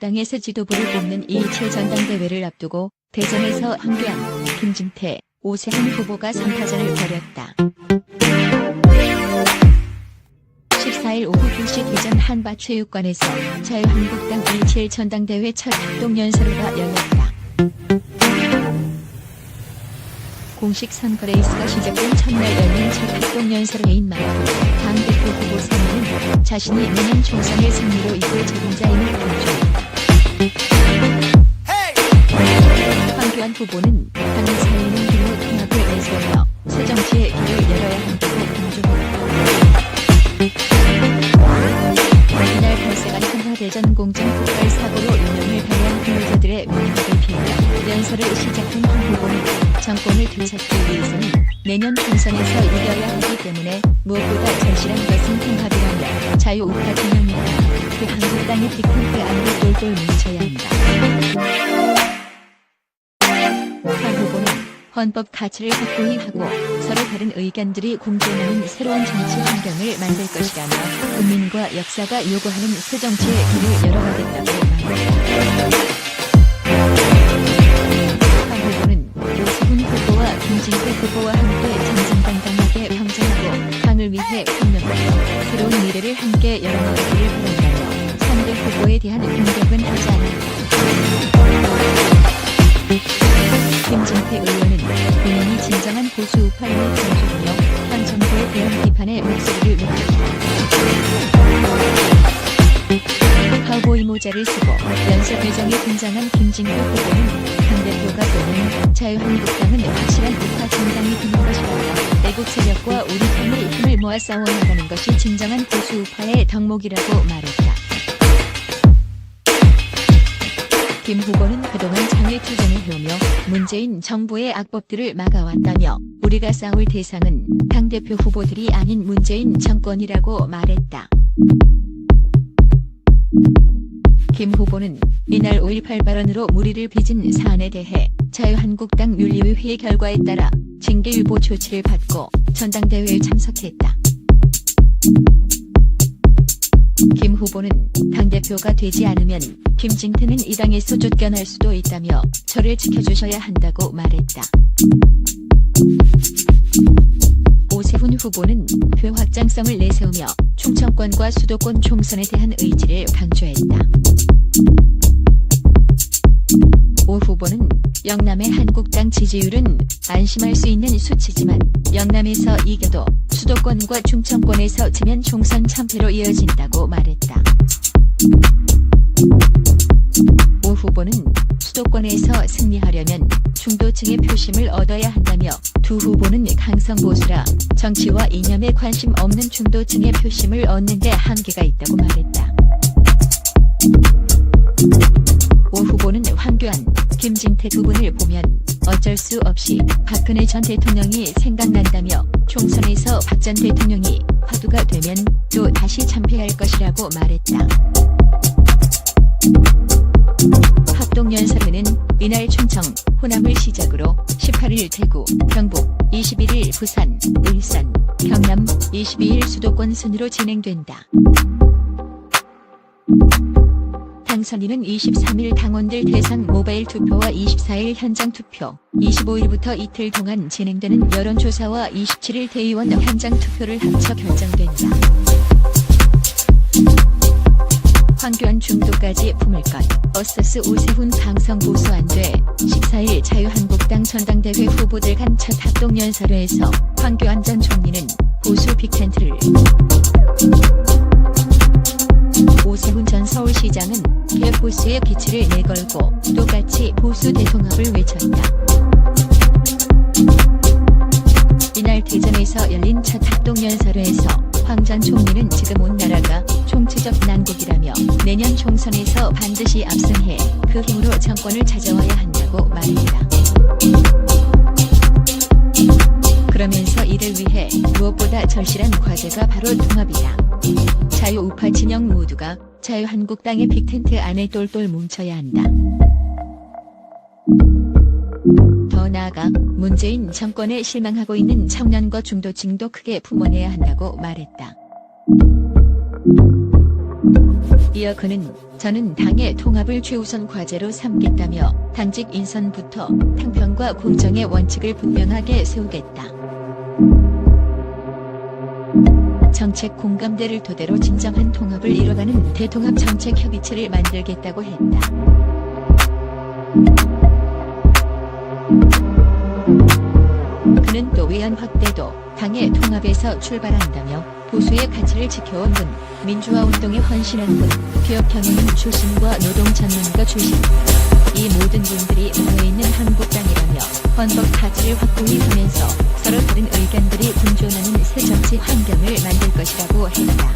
자유한국당에서 지도부를 뽑는 2.27 전당대회를 앞두고 대전에서 황교안, 김진태, 오세훈 후보가 3파전을 벌였다. 14일 오후 2시 대전 한밭체육관에서 자유한국당 2.27 전당대회 첫 합동연설회가 열렸다. 공식 선거 레이스가 시작된 첫날 열린 첫 합동연설회인 만큼 당 대표 후보 3명은 자신이 내년 총선을 승리로 이끌 책임자임을 강조했다. 황교안 후보는 당을 살리는 길로 통합을 내세우며 새 정치의 길을 열어야 한다고 강조했다. 이날 발생한 한화대전 공장 폭발 사고로 유명을 발휘한 근로자들의 명예를 빌며 연설을 시작한 황 후보는 정권을 되찾기 위해서는 내년 총선에서 이겨야 하기 때문에 무엇보다 절실한 것은 통합이라며 자유우파 진영이다. 그 한국당의 빅텐트 안에 똘똘 뭉쳐야 한다. 황 후보는 헌법 가치를 확고히 하고 서로 다른 의견들이 공존하는 새로운 정치 환경을 만들 것이라며 국민과 역사가 요구하는 새 정치의 길을 열어가겠다고 말했다. 김진태 후보와 함께 진태 후보는 당대표가 되는 자유한국당은 확실한 우파 정당이 되는 것이라며 애국 세력과 우리 당의 힘을 모아 싸워나가는 것이 진정한 보수 우파의 덕목이라고 말했다. 김 후보는 그동안 장외투쟁을 해오며 문재인 정부의 악법들을 막아왔다며 우리가 싸울 대상은 당대표 후보들이 아닌 문재인 정권이라고 말했다. 김 후보는 이날 5.18 발언으로 무리를 빚은 사안에 대해 자유한국당 윤리위회 결과에 따라 징계 유보 조치를 받고 전당대회에 참석했다. 김 후보는 당대표가 되지 않으면 김진태는 이 당에서 쫓겨날 수도 있다며 저를 지켜주셔야 한다고 말했다. 오세훈 후보는 표 확장성을 내세우며 충청권과 수도권 총선에 대한 의지를 강조했다. 오 후보는 영남의 한국당 지지율은 안심할 수 있는 수치지만 영남에서 이겨도 수도권과 충청권에서 지면 총선 참패로 이어진다고 말했다. 오 후보는 수도권에서 승리하려면 중도층의 표심을 얻어야 한다며 두 후보는 강성 보수라 정치와 이념에 관심 없는 중도층의 표심을 얻는 데 한계가 있다고 말했다. 오 후보는 황교안, 김진태 두 분을 보면 어쩔 수 없이 박근혜 전 대통령이 생각난다며 총선에서 박 전 대통령이 화두가 되면 또 다시 참패할 것이라고 말했다. 합동연설회는 이날 충청, 호남을 시작으로 18일 대구, 경북, 21일 부산, 일산, 경남, 22일 수도권 순으로 진행된다. 당선인은 23일 당원들 대상 모바일 투표와 24일 현장 투표, 25일부터 이틀 동안 진행되는 여론조사와 27일 대의원 현장 투표를 합쳐 결정된다. 황교안 중도까지 품을 것, 어서스 오세훈 강성 보수 안 돼. 14일 자유한국당 전당대회 후보들 간 첫 합동 연설회에서 황교안 전 총리는 보수 빅텐트를. 오세훈 전 서울시장은 개보수의 기치를 내걸고 똑같이 보수 대통합을 외쳤다. 이날 대전에서 열린 첫 합동 연설회에서 황 전 총리는 지금 온 나라가 총체적 난국이라며 내년 총선에서 반드시 압승해 그 힘으로 정권을 찾아와야 한다고 말했다. 그러면서 이를 위해 무엇보다 절실한 과제가 바로 통합이다. 자유우파 진영 모두가 자유한국당의 빅텐트 안에 똘똘 뭉쳐야 한다. 나아가 문재인 정권에 실망하고 있는 청년과 중도층도 크게 품어내야 한다고 말했다. 이어 그는 저는 당의 통합을 최우선 과제로 삼겠다며 당직 인선부터 당편과 공정의 원칙을 분명하게 세우겠다. 정책 공감대를 토대로 진정한 통합을 이뤄가는 대통합 정책 협의체를 만들겠다고 했다. 그는 또 외연 확대도 당의 통합에서 출발한다며 보수의 가치를 지켜온 분, 민주화 운동에 헌신한 분, 기업 경영인 출신과 노동 전문가 출신 이 모든 분들이 모여있는 한국당이라며 헌법 가치를 확고히 하면서 서로 다른 의견들이 공존하는 새 정치 환경을 만들 것이라고 했다.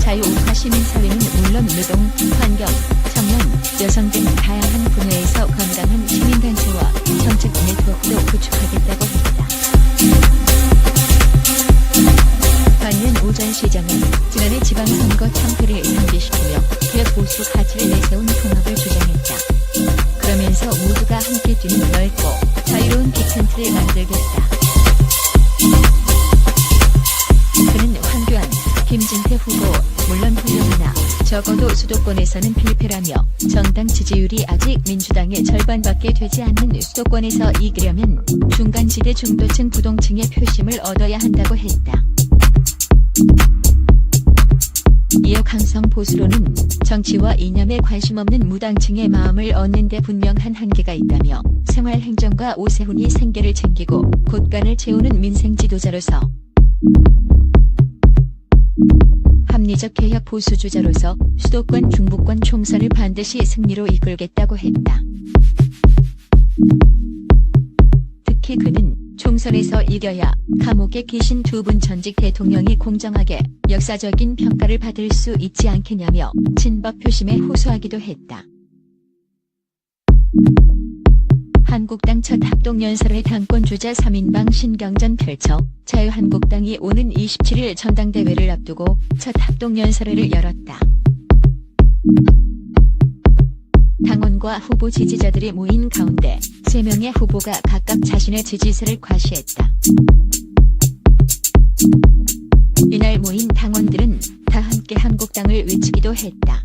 자유우파 시민사회는 물론 노동, 환경, 청년, 여성 등 다양한 분야에서 건강한 시민단체와 정책 네트워크도 구축하겠다고 했다. 반면 오전 시장은 지난해 지방선거 참패를 상기시키며 개혁 보수 가치를 내세운 통합을 주장했다. 그러면서 모두가 함께 뛰는 넓고 자유로운 빅텐트를 만들겠다. 적어도 수도권에서는 필패라며 정당 지지율이 아직 민주당의 절반밖에 되지 않는 수도권에서 이기려면 중간지대 중도층 부동층의 표심을 얻어야 한다고 했다. 이어 강성 보수로는 정치와 이념에 관심 없는 무당층의 마음을 얻는 데 분명한 한계가 있다며 생활행정과 오세훈이 생계를 챙기고 곳간을 채우는 민생 지도자로서 합리적 개혁 보수주자로서 수도권 중부권 총선을 반드시 승리로 이끌겠다고 했다. 특히 그는 총선에서 이겨야 감옥에 계신 두 분 전직 대통령이 공정하게 역사적인 평가를 받을 수 있지 않겠냐며 친박 표심에 호소하기도 했다. 한국당 첫 합동연설의 당권주자 3인방 신경전 펼쳐 자유한국당이 오는 27일 전당대회를 앞두고 첫 합동연설회를 열었다. 당원과 후보 지지자들이 모인 가운데 3명의 후보가 각각 자신의 지지세를 과시했다. 이날 모인 당원들은 다 함께 한국당을 외치기도 했다.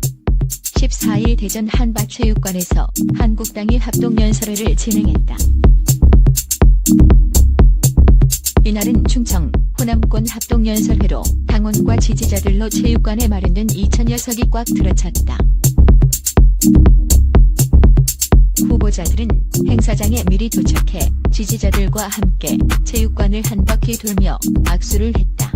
14일 대전 한밭체육관에서 한국당이 합동연설회를 진행했다. 이날은 충청, 호남권 합동연설회로 당원과 지지자들로 체육관에 마련된 2천여 석이 꽉 들어찼다. 후보자들은 행사장에 미리 도착해 지지자들과 함께 체육관을 한 바퀴 돌며 악수를 했다.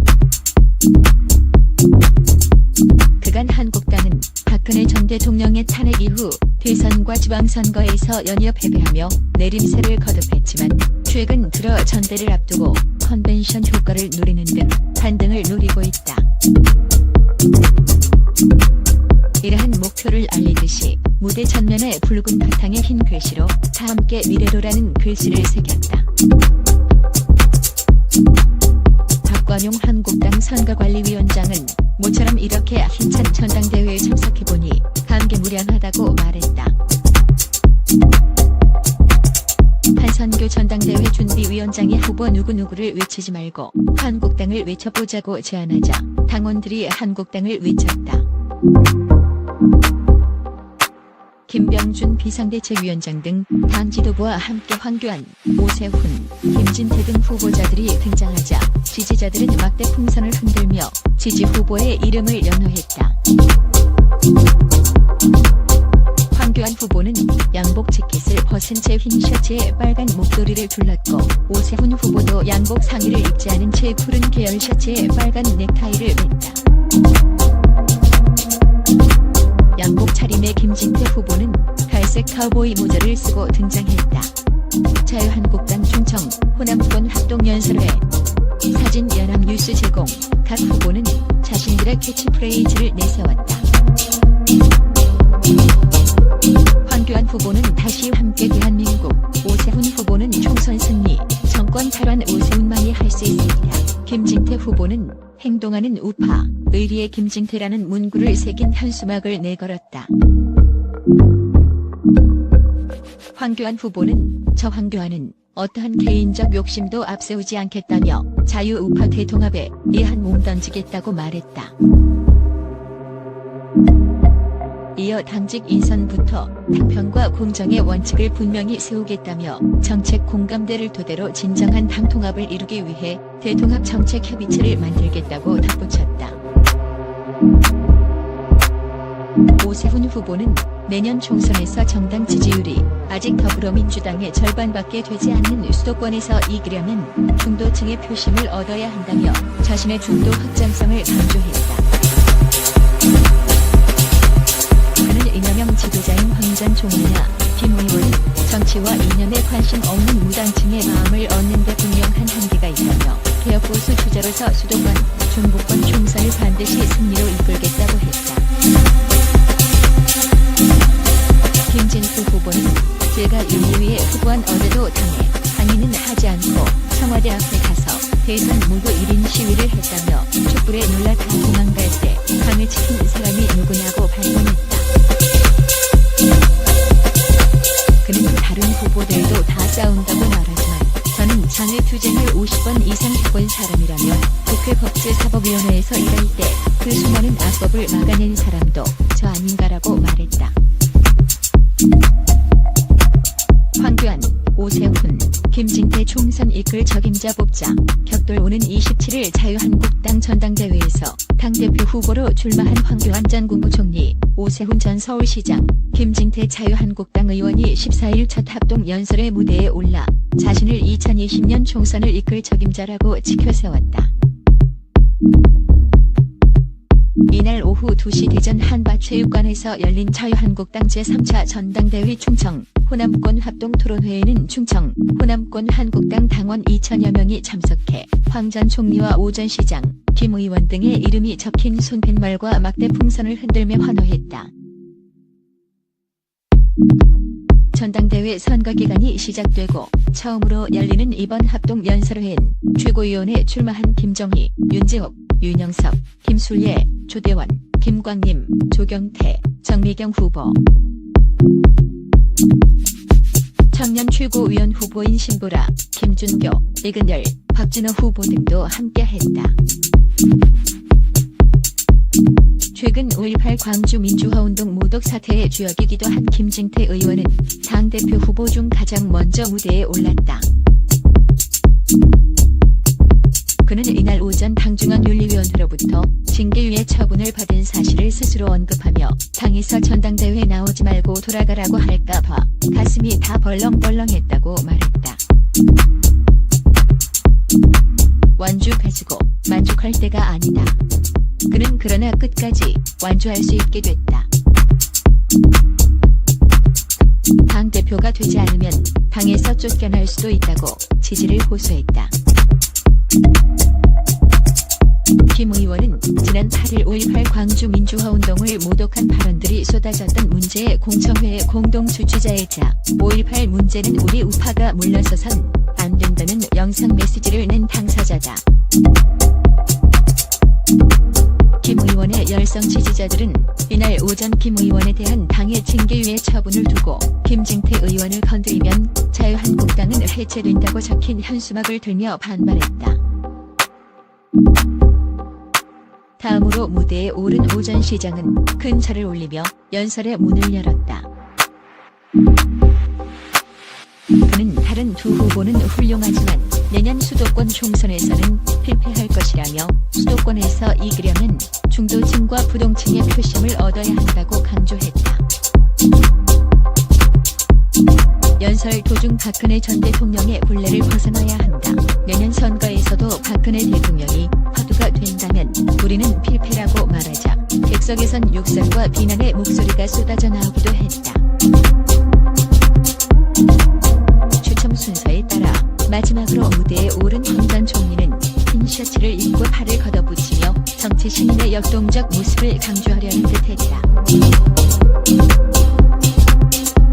그간 한국당은 박근혜 전 대통령의 탄핵 이후 대선과 지방선거에서 연이어 패배하며 내림세를 거듭했지만 최근 들어 전대를 앞두고 컨벤션 효과를 누리는 등 반등을 노리고 있다. 이러한 목표를 알리듯이 무대 전면에 붉은 바탕에 흰 글씨로 다 함께 미래로라는 글씨를 새겼다. 박관용 한국당 선거관리위원장은 모처럼 이렇게 힘 누구누구를 외치지 말고 한국당을 외쳐보자고 제안하자 당원들이 한국당을 외쳤다. 김병준 비상대책위원장 등 당 지도부와 함께 황교안, 오세훈, 김진태 등 후보자들이 등장하자 지지자들은 막대 풍선을 흔들며 지지 후보의 이름을 연호했다. 황교안 후보는 양복 재킷을 벗은 채 흰 셔츠에 빨간 목도리를 둘렀고 오세훈 후보도 양복 상의를 입지 않은 채 푸른 계열 셔츠에 빨간 넥타이를 맸다. 양복 차림의 김진태 후보는 갈색 카우보이 모자를 쓰고 등장했다. 자유한국당 충청 호남권 합동연설회 사진 연합뉴스 제공 각 후보는 자신들의 캐치프레이즈를 내세웠다. 황교안 후보는 다시 함께 대한민국 오세훈 후보는 총선 승리 정권 탈환 오세훈만이 할 수 있습니다. 김진태 후보는 행동하는 우파 의리의 김진태라는 문구를 새긴 현수막을 내걸었다. 황교안 후보는 저 황교안은 어떠한 개인적 욕심도 앞세우지 않겠다며 자유우파 대통합에 이한 몸 던지겠다고 말했다. 당직 인선부터 당편과 공정의 원칙을 분명히 세우겠다며 정책 공감대를 토대로 진정한 당 통합을 이루기 위해 대통합 정책 협의체를 만들겠다고 덧붙였다. 오세훈 후보는 내년 총선에서 정당 지지율이 아직 더불어민주당의 절반밖에 되지 않는 수도권에서 이기려면 중도층의 표심을 얻어야 한다며 자신의 중도 확장성을 강조했다. 이념형 지도자인 황전 총리나 김 의원은 정치와 이념에 관심 없는 무당층의 마음을 얻는 데 분명한 한계가 있다며 개혁 보수 주자로서 수도권, 중부권 총선을 반드시 승리로 이끌겠다고 했다. 김진수 후보는 제가 1, 2위에 후보한 어제도 당에 항의는 하지 않고 청와대 앞에 가서 대선 무도 1인 시위를 했다며 촛불에 놀라 다 도망갈 때 당을 지킨 사람이 누구냐고 반문했다. 그는 다른 후보들도 다 싸운다고 말하지만 저는 장외 투쟁을 50번 이상 해본 사람이라며 국회 법제사법위원회에서 일할 때 그 수많은 악법을 막아낸 사람도 저 아닌가라고 말했다. 황교안, 오세훈, 김진태 총선 이끌 적임자 뽑자 격돌 오는 27일 자유한국당 전당대회에서 당대표 후보로 출마한 황교안 전 국무총리, 오세훈 전 서울시장, 김진태 자유한국당 의원이 14일 첫 합동 연설의 무대에 올라 자신을 2020년 총선을 이끌 적임자라고 지켜세웠다. 이날 오후 2시 대전 한밭체육관에서 열린 자유한국당 제3차 전당대회 충청 호남권 합동 토론회에는 충청 호남권 한국당 당원 2천여 명이 참석해 황 전 총리와 오 전 시장, 김 의원 등의 이름이 적힌 손팻말과 막대 풍선을 흔들며 환호했다. 전당대회 선거 기간이 시작되고 처음으로 열리는 이번 합동 연설회엔 최고위원에 출마한 김정희, 윤재옥, 윤영석, 김술예, 조대원, 김광림, 조경태, 정미경 후보, 청년 최고위원 후보인 신보라, 김준교, 이근열, 박진호 후보 등도 함께했다. 최근 5.18 광주 민주화운동 모독 사태의 주역이기도 한 김진태 의원은 당대표 후보 중 가장 먼저 무대에 올랐다. 그는 이날 오전 당중앙 윤리위원회로부터 징계유예 처분을 받은 사실을 스스로 언급하며 당에서 전당대회 나오지 말고 돌아가라고 할까봐 가슴이 다 벌렁벌렁했다고 말했다. 완주 가지고 만족할 때가 아니다. 그는 그러나 끝까지 완주할 수 있게 됐다. 당 대표가 되지 않으면 당에서 쫓겨날 수도 있다고 지지를 호소했다. 김 의원은 지난 8일 5.18 광주 민주화운동을 모독한 발언들이 쏟아졌던 문제의 공청회의 공동 주최자이자 5.18 문제는 우리 우파가 물러서선 안 된다는 영상 메시지를 낸 당사자다. 김 의원의 열성 지지자들은 이날 오전 김 의원에 대한 당의 징계유예 처분을 두고 김진태 의원을 건드리면 자유한국당은 해체된다고 적힌 현수막을 들며 반발했다. 다음으로 무대에 오른 오전 시장은 큰 절을 올리며 연설의 문을 열었다. 그는 다른 두 후보는 훌륭하지만 내년 수도권 총선에서는 필패할 것이라며 수도권에서 이기려면 중도층과 부동층의 표심을 얻어야 한다고 강조했다. 연설 도중 박근혜 전 대통령의 굴레를 벗어나야 한다. 내년 선거에서도 박근혜 대통령이 화두가 된다면 우리는 필패라고 말하자 객석에선 욕설과 비난의 목소리가 쏟아져 나오기도 했다. 추첨 순서에 따라 마지막으로 무대에 오른 황전 총리는 흰 셔츠를 입고 팔을 걷어붙이며 정치 신인의 역동적 모습을 강조하려는 듯했다.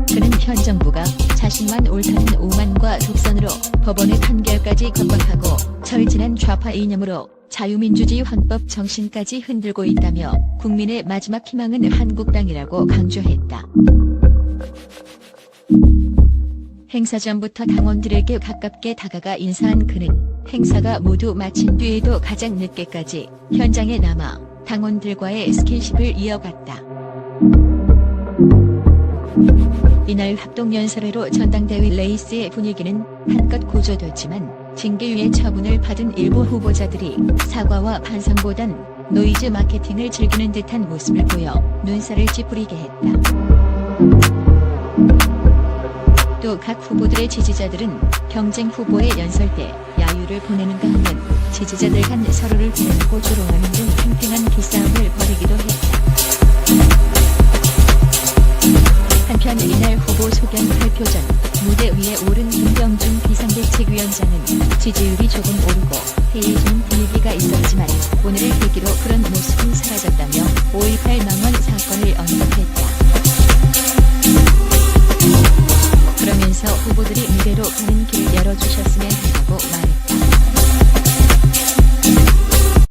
그는 현 정부가 자신만 옳다는 오만과 독선으로 법원의 판결까지 겁박하고 철진한 좌파 이념으로 자유민주주의 헌법 정신까지 흔들고 있다며 국민의 마지막 희망은 한국당이라고 강조했다. 행사 전부터 당원들에게 가깝게 다가가 인사한 그는 행사가 모두 마친 뒤에도 가장 늦게까지 현장에 남아 당원들과의 스킨십을 이어갔다. 이날 합동연설회로 전당대회 레이스의 분위기는 한껏 고조됐지만 징계위의 처분을 받은 일부 후보자들이 사과와 반성보단 노이즈 마케팅을 즐기는 듯한 모습을 보여 눈살을 찌푸리게 했다. 또 각 후보들의 지지자들은 경쟁 후보의 연설 때 야유를 보내는가 하면 지지자들 간 서로를 비난하고 조롱하는